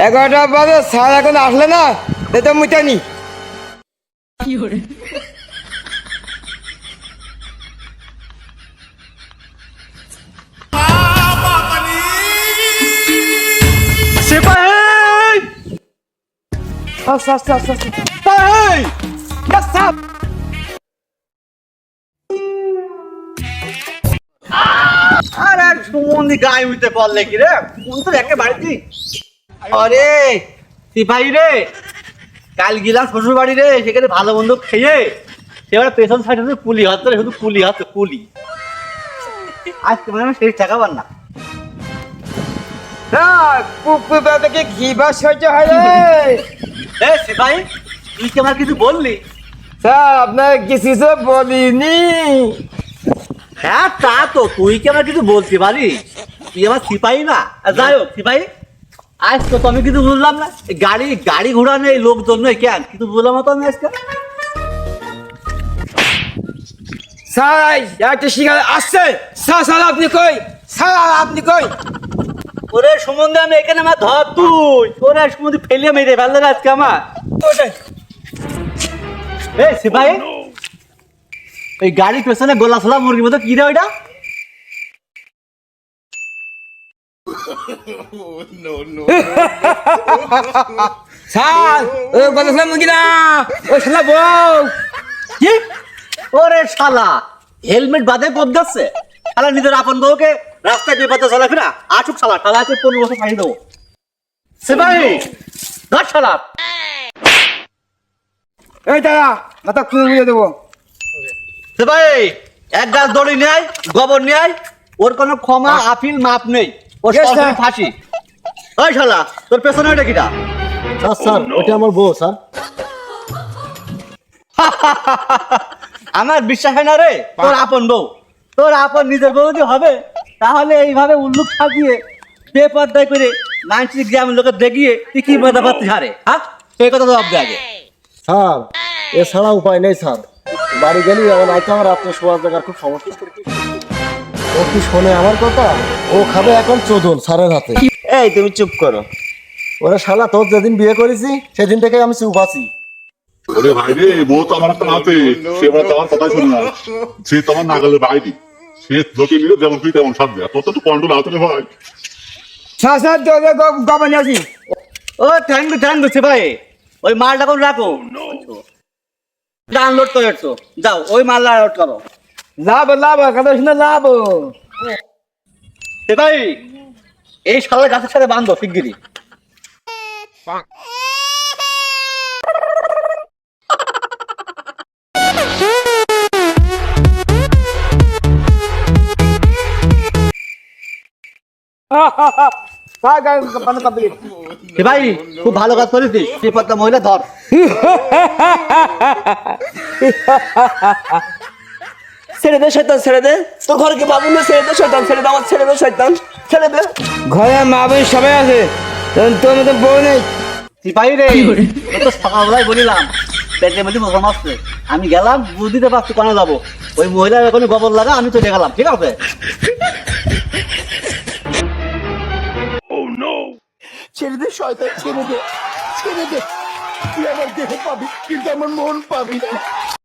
এগারোটা বাজে স্যার এখন আসলে না এটা মুটানি আচ্ছা আচ্ছা সিপাহি সুমন্দি গায়ে উঠতে পারলে কি রে? কোন তো একে বাড়িতে আরে সিপাহি রে। কাল গেলাম শ্বশুর বাড়ি রে সেখানে ভালো মন্দ খেয়ে এবারে পেছন সাইডে হচ্ছে শুধু কুলি হচ্ছে কুলি। আজকে মানে আমি টাকাবার না। বাবাকে ঘি বা সহ্য হয় রে। এ সিপাহি তুই কি আমার কিছু বললি? স্যার আপনার কিছু তো বলিনি। হ্যাঁ তা তো তুই কি আমার কিছু বলতে পারিস? তুই আমার সিপাহি না। যাই হোক সিপাহি। আজ তো আমি কিছু বুঝলাম না গাড়ি গাড়ি ঘোড়া নেই লোকজন নেই কেন কিছু বুঝলাম না তো আমি আজকে। স্যার একটা শিকার আসছে। স্যার স্যার আপনি কই? স্যার আপনি কই? ওরে সম্বন্ধে আমি এখানে আমার ধর তুই। ওরে সম্বন্ধে ফেলে মেরে ফেললে আজকে আমার। ওটাই এ সিপাহি? ওই গাড়ির পেছনে গোলা ছোলা মুরগির মতো কি রে ওইটা? স্যার ও বলেছিলাম মুখি না। ও শালা বউ। কি? ওরে শালা হেলমেট বাদে পথ যাচ্ছে শালা নিজের আপন বউকে রাস্তায় বিপদে চলাফেরা আটুক শালা শালা আছে পনেরো বছর পাঠিয়ে দেবো। সিপাহি ধর শালা। এই দাদা মাথা খুলে বুঝে দেবো। সিপাহি এক গাছ দড়ি নেয় গোবর নেয় ওর কোনো ক্ষমা আপিল মাপ নেই। ওর Yes, সরাসরি ফাঁসি। ওই শালা তোর পেছনে ওইটা কিটা? স্যার স্যার ওটা আমার বউ স্যার আমার বিশ্বাস হয় না রে তোর আপন বউ। তোর আপন নিজের বউ যদি হবে তাহলে এইভাবে উল্লুক সাজিয়ে বেপর্দায় করে মানসিক গ্রামের লোকের দেখিয়ে তুই কি মজা পাচ্ছিস হারে? হ্যাঁ? সেই কথা জবাব দে আগে। স্যার এছাড়া উপায় নেই স্যার বাড়ি গেলি আমার নাইতে আমার রাত্রে শোয়ার জায়গার খুব সমস্যা। ও কি শোনে আমার কথা? ও খাবে এখন চোদন স্যারের হাতে। এই তুমি চুপ করো। ওরে শালা তোর যেদিন বিয়ে করেছি সেদিন থেকে আমি চুপ আছি। ওরে ভাই রে বউ তো আমার একটা নাতে সে এবার তো আমার কথাই শোনে না। সে তো আমার নাগালের বাইরে। সে লোকে নিলে যেমন তুই তেমন সাথ দেয়। তোর তো একটু কন্ট্রোল আছে ভাই। গবানি আছি। ও থ্যাংক ইউ থ্যাংক ইউ ভাই ওই মালটা কোন রাখো? ডাউনলোড করে যাও ওই মাল ডাউনলোড করো। লাভ লাভ কথা শুনে লাভ। সে ভাই এই শালা গাছের সাথে বান্ধব শিগগিরি ভাই খুব ভালো কাজ করেছিস। সে মহিলা ধর। ছেড়ে দে শয়তান ছেড়ে দে। তো ঘরকে পাবো না ছেড়ে দে শয়তান ছেড়ে দে আমার ছেড়ে দে শয়তান ছেড়ে দে। ঘরে মা বোন সবাই আছে। তোর- তোর মতো বউ নেই। সিপাহি রে তো সকালবেলায় বলিলাম পেটের মধ্যে মশা মারছে আমি গেলাম বুঝতে পারছি কেন যাব। ওই মহিলার এখন গোবর লাগা আমি চলে গেলাম ঠিক আছে? ছেড়ে দে শয়তান ছেড়ে দে ছেড়ে দে। তুই আমার দেহ পাবি কিন্তু আমার মন পাবি না।